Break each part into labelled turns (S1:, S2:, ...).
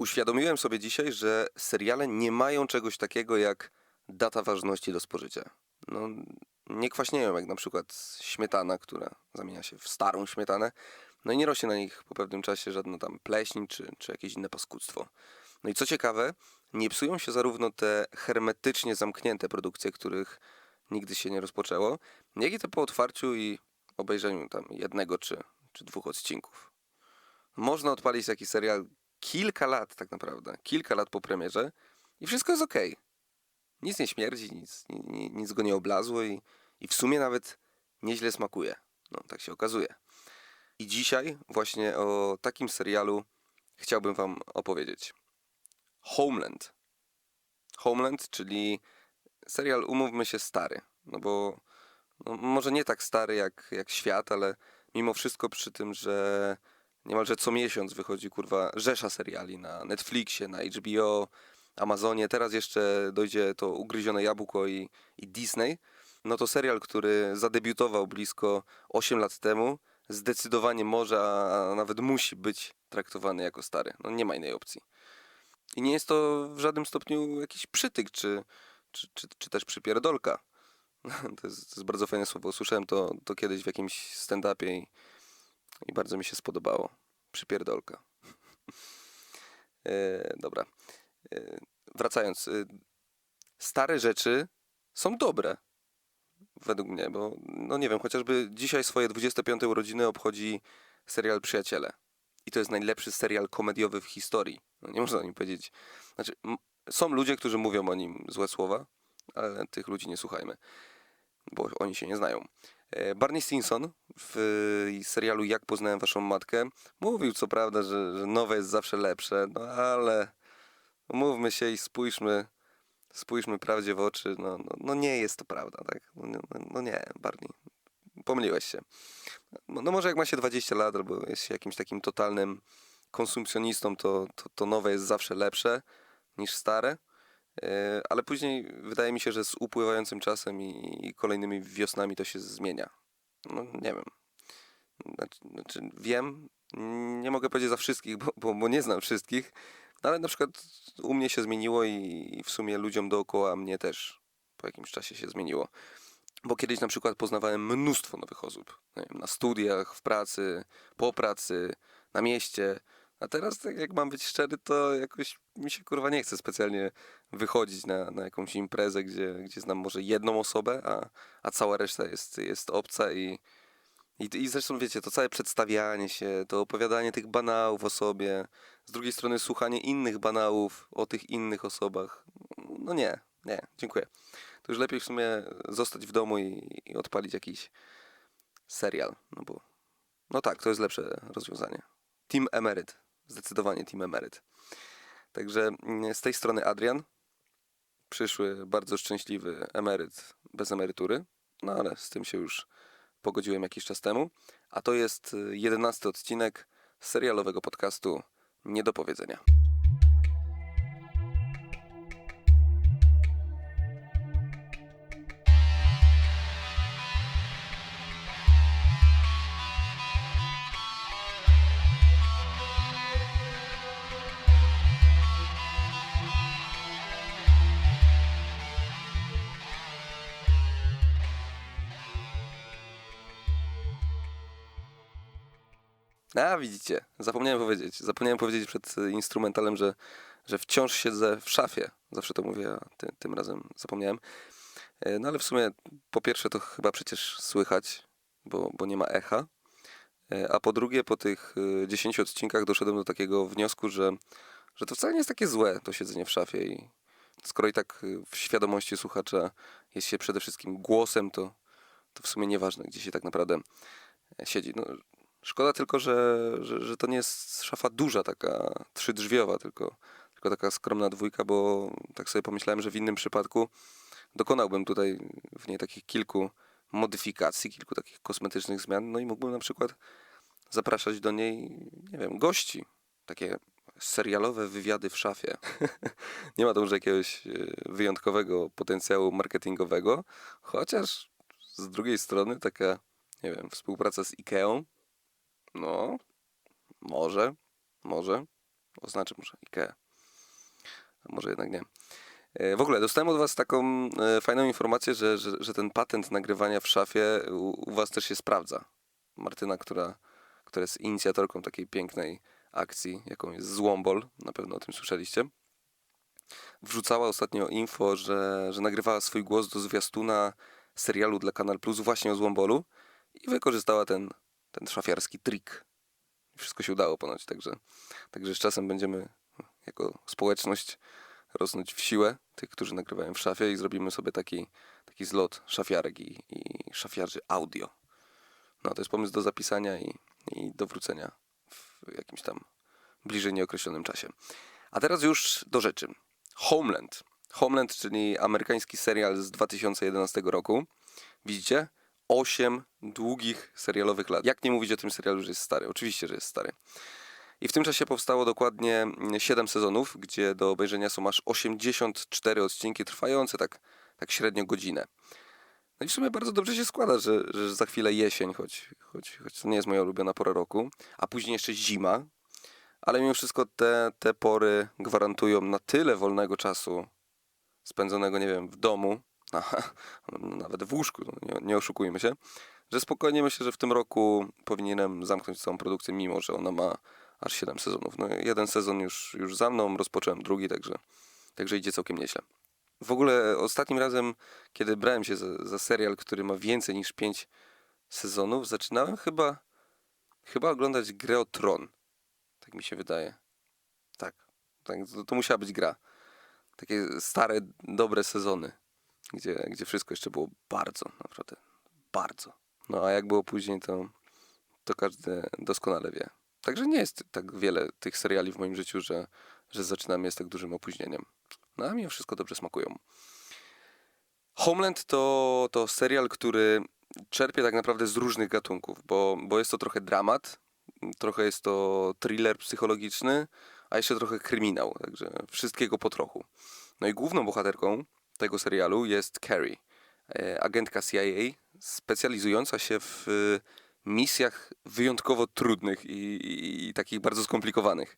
S1: Uświadomiłem sobie dzisiaj, że seriale nie mają czegoś takiego jak data ważności do spożycia. No, nie kwaśnieją jak na przykład śmietana, która zamienia się w starą śmietanę. No i nie rośnie na nich po pewnym czasie żadna tam pleśń czy, czy jakieś inne paskudztwo. No i co ciekawe, nie psują się zarówno te hermetycznie zamknięte produkcje, których nigdy się nie rozpoczęło, jak i te po otwarciu i obejrzeniu tam jednego czy, czy dwóch odcinków. Można odpalić taki serial kilka lat tak naprawdę, kilka lat po premierze i wszystko jest okej. Nic nie śmierdzi, nic, ni- ni- nic go nie oblazło i, i w sumie nawet nieźle smakuje. No, tak się okazuje. I dzisiaj właśnie o takim serialu chciałbym wam opowiedzieć. Homeland. Homeland, czyli serial, umówmy się, stary. No bo no, może nie tak stary jak, jak świat, ale mimo wszystko przy tym, że niemalże co miesiąc wychodzi kurwa rzesza seriali na Netflixie, na HBO, Amazonie, teraz jeszcze dojdzie to Ugryzione Jabłko i, i Disney, no to serial, który zadebiutował blisko 8 lat temu, zdecydowanie może, a nawet musi być traktowany jako stary. No nie ma innej opcji. I nie jest to w żadnym stopniu jakiś przytyk, czy, czy, czy, czy też przypierdolka. To jest, to jest bardzo fajne słowo. Usłyszałem to, to kiedyś w jakimś stand-upie i, i bardzo mi się spodobało. Przypierdolka. e, dobra. E, wracając. E, stare rzeczy są dobre. Według mnie, bo no nie wiem, chociażby dzisiaj swoje 25 urodziny obchodzi serial Przyjaciele. I to jest najlepszy serial komediowy w historii. No nie można o nim powiedzieć. Znaczy, są ludzie, którzy mówią o nim złe słowa, ale tych ludzi nie słuchajmy, bo oni się nie znają. E, Barney Stinson w y, serialu Jak poznałem waszą matkę mówił co prawda, że, że nowe jest zawsze lepsze, no ale umówmy się i spójrzmy, spójrzmy prawdzie w oczy, no, no, no nie jest to prawda, tak? No, no, no nie, Barney, pomyliłeś się. No, no może jak ma się 20 lat albo jest jakimś takim totalnym konsumpcjonistą, to, to, to nowe jest zawsze lepsze niż stare. E, Ale później wydaje mi się, że z upływającym czasem i, kolejnymi wiosnami to się zmienia. No nie wiem. Znaczy, znaczy wiem, nie mogę powiedzieć za wszystkich, bo, bo, bo nie znam wszystkich, no ale na przykład u mnie się zmieniło i, w sumie ludziom dookoła mnie też po jakimś czasie się zmieniło. Bo kiedyś na przykład poznawałem mnóstwo nowych osób. Wiem, na studiach, w pracy, po pracy, na mieście. A teraz, tak jak mam być szczery, to jakoś mi się kurwa nie chce specjalnie wychodzić na, na jakąś imprezę, gdzie, gdzie znam może jedną osobę, a, a cała reszta jest, jest obca i, i, I zresztą wiecie, to całe przedstawianie się, to opowiadanie tych banałów o sobie, z drugiej strony słuchanie innych banałów o tych innych osobach. No nie, nie, dziękuję. To już lepiej w sumie zostać w domu i, i odpalić jakiś serial, no bo no tak, to jest lepsze rozwiązanie. Team Emeryt, zdecydowanie Team Emeryt. Także mm, z tej strony Adrian, przyszły bardzo szczęśliwy emeryt bez emerytury, no ale z tym się już pogodziłem jakiś czas temu, a to jest y, jedenasty odcinek serialowego podcastu Nie do powiedzenia. A widzicie, zapomniałem powiedzieć. Zapomniałem powiedzieć przed y, instrumentalem, że, że wciąż siedzę w szafie. Zawsze to mówię, a ty, tym razem zapomniałem. E, No ale w sumie po pierwsze to chyba przecież słychać, bo, bo nie ma echa. E, A po drugie, po tych y, 10 odcinkach doszedłem do takiego wniosku, że, że to wcale nie jest takie złe, to siedzenie w szafie. I skoro i tak w świadomości słuchacza jest się przede wszystkim głosem, to, to w sumie nieważne, gdzie się tak naprawdę e, siedzi. No, szkoda tylko, że, że, że to nie jest szafa duża, taka trzydrzwiowa, tylko, tylko taka skromna dwójka, bo tak sobie pomyślałem, że w innym przypadku dokonałbym tutaj w niej takich kilku modyfikacji, kilku takich kosmetycznych zmian, no i mógłbym na przykład zapraszać do niej, nie wiem, gości. Takie serialowe wywiady w szafie. nie ma to może jakiegoś e, wyjątkowego potencjału marketingowego, chociaż z drugiej strony taka, nie wiem, współpraca z Ikeą, no, może, może. oznaczę może Ikea. A może jednak nie. E, W ogóle dostałem od Was taką e, fajną informację, że, że, że ten patent nagrywania w szafie u, u Was też się sprawdza. Martyna, która, która jest inicjatorką takiej pięknej akcji, jaką jest Złombol, na pewno o tym słyszeliście, wrzucała ostatnio info, że, że nagrywała swój głos do zwiastuna serialu dla Kanal Plus właśnie o Złombolu i wykorzystała ten, ten szafiarski trik. Wszystko się udało ponoć, także, także z czasem będziemy jako społeczność rosnąć w siłę tych, którzy nagrywają w szafie i zrobimy sobie taki, taki zlot szafiarek i, i szafiarzy audio. No to jest pomysł do zapisania i, i do wrócenia w jakimś tam bliżej nieokreślonym czasie. A teraz już do rzeczy. Homeland. Homeland, czyli amerykański serial z 2011 roku. Widzicie? Osiem długich serialowych lat. Jak nie mówić o tym serialu, że jest stary? Oczywiście, że jest stary. I w tym czasie powstało dokładnie 7 sezonów, gdzie do obejrzenia są aż 84 odcinki trwające tak, tak średnio godzinę. No i w sumie bardzo dobrze się składa, że, że za chwilę jesień, choć, choć, choć to nie jest moja ulubiona pora roku, a później jeszcze zima, ale mimo wszystko te, te pory gwarantują na tyle wolnego czasu spędzonego, nie wiem, w domu, a, nawet w łóżku, no nie, nie oszukujmy się, że spokojnie myślę, że w tym roku powinienem zamknąć całą produkcję, mimo że ona ma aż 7 sezonów. No jeden sezon już, już za mną, rozpocząłem drugi, także, także idzie całkiem nieźle. W ogóle ostatnim razem, kiedy brałem się za, za serial, który ma więcej niż 5 sezonów, zaczynałem chyba, chyba oglądać grę o Tron. Tak mi się wydaje. Tak, tak to, to musiała być gra. Takie stare, dobre sezony, gdzie, gdzie wszystko jeszcze było bardzo, naprawdę, bardzo. No a jak było później, to, to każdy doskonale wie. Także nie jest tak wiele tych seriali w moim życiu, że, że zaczynam je z tak dużym opóźnieniem. No a mimo wszystko dobrze smakują. Homeland to, to serial, który czerpie tak naprawdę z różnych gatunków, bo, bo jest to trochę dramat, trochę jest to thriller psychologiczny, a jeszcze trochę kryminał, także wszystkiego po trochu. No i główną bohaterką tego serialu jest Carrie, e, agentka CIA, specjalizująca się w e, misjach wyjątkowo trudnych i, i, i takich bardzo skomplikowanych.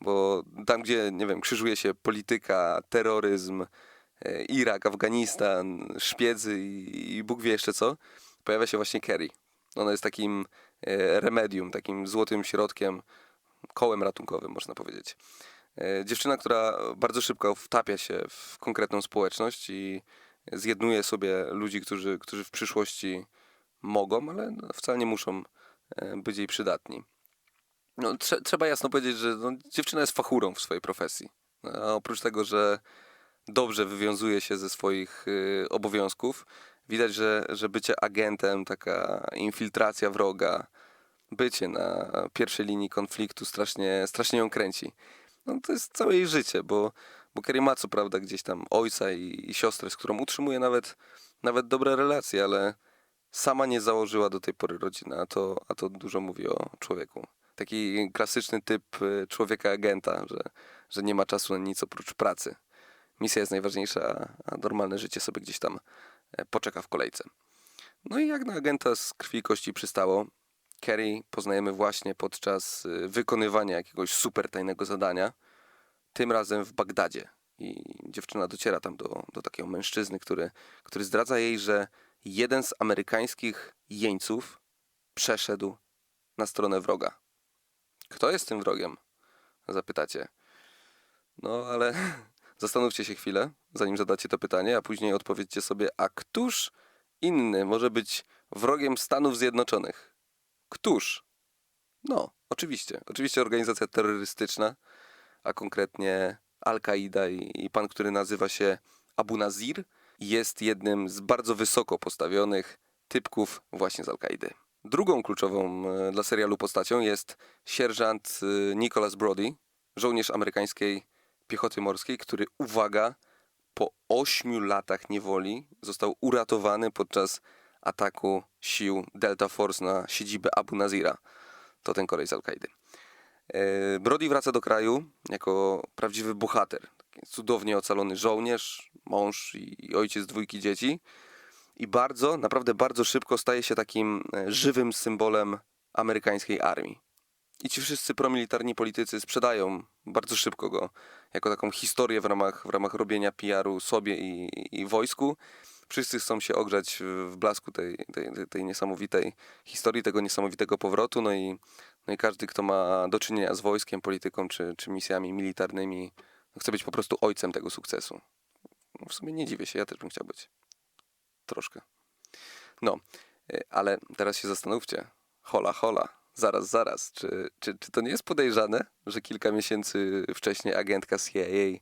S1: Bo tam, gdzie, nie wiem, krzyżuje się polityka, terroryzm, e, Irak, Afganistan, szpiedzy i, i Bóg wie jeszcze co, pojawia się właśnie Carrie. Ona jest takim remedium, takim złotym środkiem, kołem ratunkowym, można powiedzieć. E, Dziewczyna, która bardzo szybko wtapia się w konkretną społeczność i zjednuje sobie ludzi, którzy, którzy w przyszłości mogą, ale no, wcale nie muszą e, być jej przydatni. No, trze- trzeba jasno powiedzieć, że no, dziewczyna jest fachurą w swojej profesji. A oprócz tego, że dobrze wywiązuje się ze swoich y, obowiązków, widać, że, że bycie agentem, taka infiltracja wroga, bycie na pierwszej linii konfliktu strasznie, strasznie ją kręci. No, to jest całe jej życie, bo, bo Kerry ma co prawda gdzieś tam ojca i, i siostrę, z którą utrzymuje nawet, nawet dobre relacje, ale sama nie założyła do tej pory rodziny, a to, a to dużo mówi o człowieku. Taki klasyczny typ y, człowieka agenta, że, że nie ma czasu na nic oprócz pracy. Misja jest najważniejsza, a- a normalne życie sobie gdzieś tam e, poczeka w kolejce. No i jak na agenta z krwi i kości przystało, Kerry poznajemy właśnie podczas y, wykonywania jakiegoś super tajnego zadania, tym razem w Bagdadzie. I dziewczyna dociera tam do, do takiego mężczyzny, który, który zdradza jej, że jeden z amerykańskich jeńców przeszedł na stronę wroga. Kto jest tym wrogiem? Zapytacie. No ale zastanówcie się chwilę, zanim zadacie to pytanie, a później odpowiedzcie sobie, a któż inny może być wrogiem Stanów Zjednoczonych? Któż? No, oczywiście. Oczywiście organizacja terrorystyczna, a konkretnie Al-Kaida i, i pan, który nazywa się Abu Nazir, jest jednym z bardzo wysoko postawionych typków właśnie z Al-Kaidy. Drugą kluczową e, dla serialu postacią jest sierżant e, Nicholas Brody, żołnierz amerykańskiej piechoty morskiej, który, uwaga, po ośmiu latach niewoli został uratowany podczas ataku sił Delta Force na siedzibę Abu Nazira. To ten kolej z Al-Kaidy. E, Brody wraca do kraju jako prawdziwy bohater. Cudownie ocalony żołnierz, mąż i i ojciec dwójki dzieci. I bardzo, naprawdę bardzo szybko staje się takim e, żywym symbolem amerykańskiej armii. I ci wszyscy promilitarni politycy sprzedają bardzo szybko go, jako taką historię w ramach, w ramach robienia PR-u sobie i, i wojsku. Wszyscy chcą się ogrzać w blasku tej, tej, tej- tej niesamowitej historii, tego niesamowitego powrotu, no i, no i każdy, kto ma do czynienia z wojskiem, polityką czy, czy misjami militarnymi, no chce być po prostu ojcem tego sukcesu. No w sumie nie dziwię się, ja też bym chciał być. Troszkę. No, y, ale teraz się zastanówcie. Hola, hola. Zaraz, zaraz. Czy, czy, czy to nie jest podejrzane, że kilka miesięcy wcześniej agentka CIA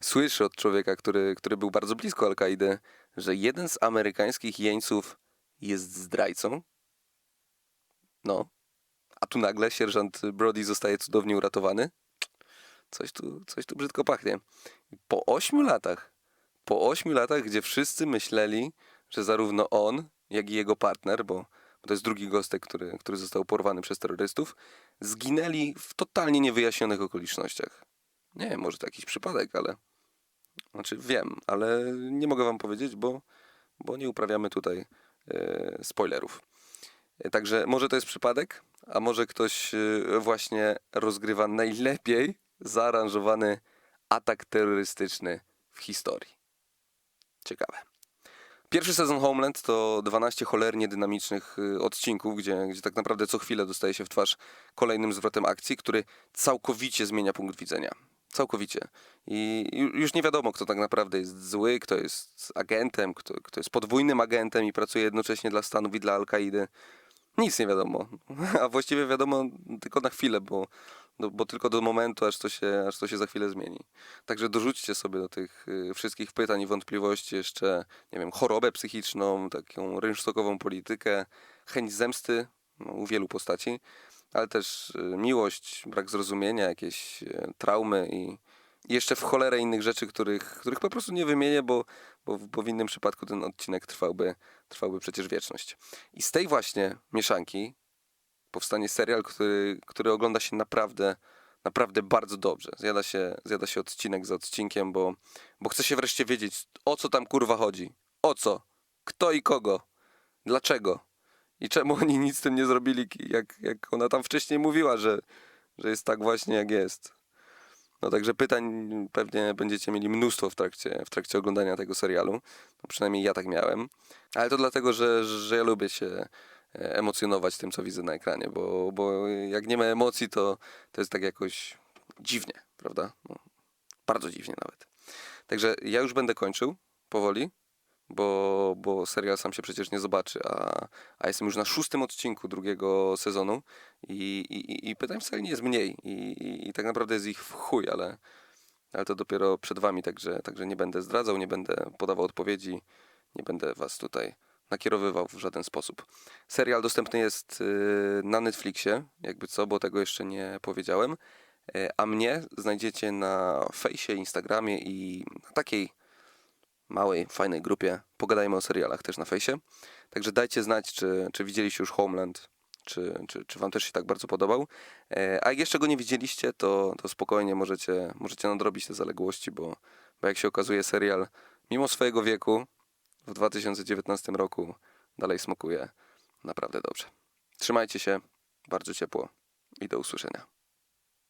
S1: słyszy od człowieka, który, który był bardzo blisko Al-Kaidy, że jeden z amerykańskich jeńców jest zdrajcą? No. A tu nagle sierżant Brody zostaje cudownie uratowany? Coś tu, coś tu brzydko pachnie. Po ośmiu latach, po ośmiu latach, gdzie wszyscy myśleli, że zarówno on, jak i jego partner, bo to jest drugi gostek, który, który został porwany przez terrorystów, zginęli w totalnie niewyjaśnionych okolicznościach. Nie może to jakiś przypadek, ale. Znaczy wiem, ale nie mogę wam powiedzieć, bo, bo nie uprawiamy tutaj e, spoilerów. E, Także może to jest przypadek, a może ktoś e, właśnie rozgrywa najlepiej zaaranżowany atak terrorystyczny w historii. Ciekawe. Pierwszy sezon Homeland to 12 cholernie dynamicznych odcinków, gdzie, gdzie tak naprawdę co chwilę dostaje się w twarz kolejnym zwrotem akcji, który całkowicie zmienia punkt widzenia. Całkowicie. I ju- już nie wiadomo, kto tak naprawdę jest zły, kto jest agentem, kto, kto jest podwójnym agentem i pracuje jednocześnie dla Stanów i dla Al-Kaidy. Nic nie wiadomo. A właściwie wiadomo tylko na chwilę, bo, bo tylko do momentu, aż to, się, aż to się za chwilę zmieni. Także dorzućcie sobie do tych y, wszystkich pytań i wątpliwości jeszcze, nie wiem, chorobę psychiczną, taką rynsztokową politykę, chęć zemsty no, u wielu postaci, ale też y, miłość, brak zrozumienia, jakieś y, traumy i i jeszcze w cholerę innych rzeczy, których, których po prostu nie wymienię, bo, bo, bo w innym przypadku ten odcinek trwałby, trwałby przecież wieczność. I z tej właśnie mieszanki powstanie serial, który, który ogląda się naprawdę, naprawdę bardzo dobrze. Zjada się, zjada się odcinek za odcinkiem, bo, bo chce się wreszcie wiedzieć, o co tam kurwa chodzi. O co? Kto i kogo? Dlaczego? I czemu oni nic z tym nie zrobili, jak, jak ona tam wcześniej mówiła, że, że jest tak właśnie jak jest. No także pytań pewnie będziecie mieli mnóstwo w trakcie, w trakcie oglądania tego serialu. No, przynajmniej ja tak miałem. Ale to dlatego, że, że ja lubię się e, emocjonować tym, co widzę na ekranie, bo, bo jak nie ma emocji, to, to jest tak jakoś dziwnie, prawda? No, bardzo dziwnie nawet. Także ja już będę kończył powoli, bo, bo serial sam się przecież nie zobaczy, a, a jestem już na szóstym odcinku drugiego sezonu i, i, i pytań wcale nie jest mniej i, i, i tak naprawdę jest ich w chuj, ale, ale to dopiero przed wami, także, także nie będę zdradzał, nie będę podawał odpowiedzi, nie będę was tutaj nakierowywał w żaden sposób. Serial dostępny jest y, na Netflixie, jakby co, bo tego jeszcze nie powiedziałem, Y, a mnie znajdziecie na fejsie, Instagramie i na takiej małej, fajnej grupie Pogadajmy o serialach też na fejsie. Także dajcie znać, czy, czy widzieliście już Homeland, czy, czy, czy wam też się tak bardzo podobał. E, A jak jeszcze go nie widzieliście, to, to spokojnie możecie, możecie nadrobić te zaległości, bo, bo jak się okazuje serial, mimo swojego wieku, w 2019 roku dalej smokuje naprawdę dobrze. Trzymajcie się, bardzo ciepło i do usłyszenia.